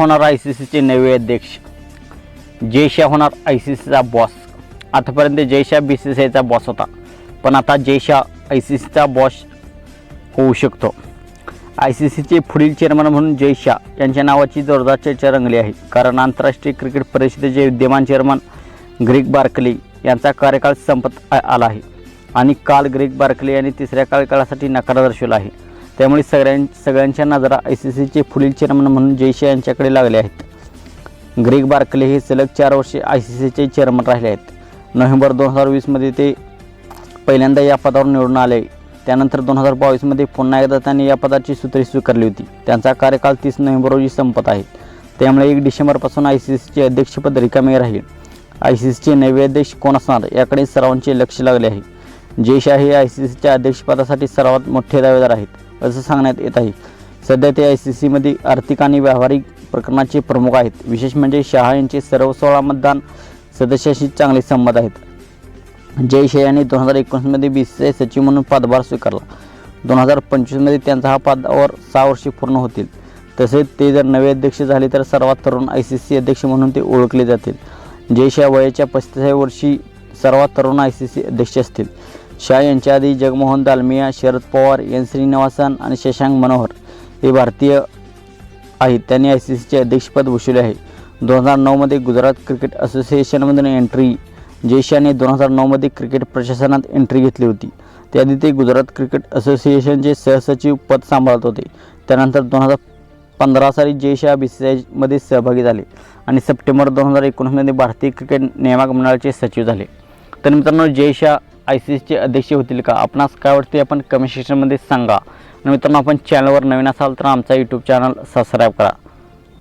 होणार I C सीचे नवे अध्यक्ष. जयशा होणार आय सी सीचा बॉस आतापर्यंत जयशा बी सी सी आयचा बॉस होता. पण आता जयशा आय सी सीचा बॉस होऊ शकतो. आय सी सीचे पुढील चेअरमन म्हणून जय शाह यांच्या नावाची जोरदार चर्चा रंगली आहे. कारण आंतरराष्ट्रीय क्रिकेट परिषदेचे विद्यमान चेअरमन ग्रीक बार्कली यांचा कार्यकाळ संपत आला आहे. आणि काल ग्रीक बार्कली यांनी तिसऱ्या कार्यकाळासाठी नकार दर्शवला आहे. त्यामुळे सगळ्यां सगळ्यांच्या नजरा आय सी सीचे पुढील चेअरमन म्हणून जय यांच्याकडे लागले आहेत. ग्रेग बार्कले हे सलग चार वर्षे आय सी सीचे चेअरमन राहिले आहेत. नोव्हेंबर दोन हजार वीसमध्ये ते पहिल्यांदा या पदावर निवडून आले. त्यानंतर दोन हजार बावीसमध्ये पुन्हा एकदा त्यांनी या पदाची सूत्रे स्वीकारली होती. त्यांचा कार्यकाल तीस नोव्हेंबर रोजी संपत आहे. त्यामुळे एक डिसेंबरपासून आय सी सीचे अध्यक्षपद रिकामे राहील. आय सी सीचे नवे अध्यक्ष कोण असणार याकडे सर्वांचे लक्ष लागले आहे. जयशाह हे आय सी सीच्या अध्यक्षपदासाठी सर्वात मोठे दावेदार आहेत. असं सांगण्यात येत आहे. सध्या ते आय सी सीमध्ये आर्थिक आणि व्यावहारिक प्रकरणाचे प्रमुख आहेत. विशेष म्हणजे शहा यांचे सर्व सोळा मतदान सदस्याशी चांगले संमत आहेत. जय शाह यांनी दोन हजार एकोणीसमध्ये बी सी आय सचिव म्हणून पदभार स्वीकारला. दोन हजार पंचवीसमध्ये त्यांचा हा पदावर सहा वर्षे पूर्ण होतील. तसेच ते जर नवे अध्यक्ष झाले तर सर्वात तरुण आय सी सी अध्यक्ष म्हणून ते ओळखले जातील. जय शाह वयाच्या पस्तीसाव्या वर्षी सर्वात तरुण आय सी सी अध्यक्ष असतील. शाह यांच्या आधी जगमोहन दालमिया शरद पवार एन श्रीनिवासन आणि शशांक मनोहर हे भारतीय आहेत. त्यांनी आय सी सीचे अध्यक्षपद भूषवले आहे. दोन हजार नऊमध्ये गुजरात क्रिकेट असोसिएशनमधून एंट्री जयशाने दोन हजार नऊमध्ये क्रिकेट प्रशासनात एंट्री घेतली होती. त्याआधी ते गुजरात क्रिकेट असोसिएशनचे सहसचिव पद सांभाळत होते. त्यानंतर दोन हजार पंधरा साली जयशाह बी सी आयमध्ये सहभागी झाले आणि सप्टेंबर दोन हजार एकोणीसमध्ये भारतीय क्रिकेट नियामक मंडळाचे सचिव झाले. तर मित्रांनो जयशाह आय सी सीचे अध्यक्ष होतील का? आपणास काय वाटते? आपण कमेंट सेक्शनमध्ये सांगा. मित्रांनो आपण चॅनलवर नवीन असाल तर आमचा यूट्यूब चॅनल सबस्क्राईब करा.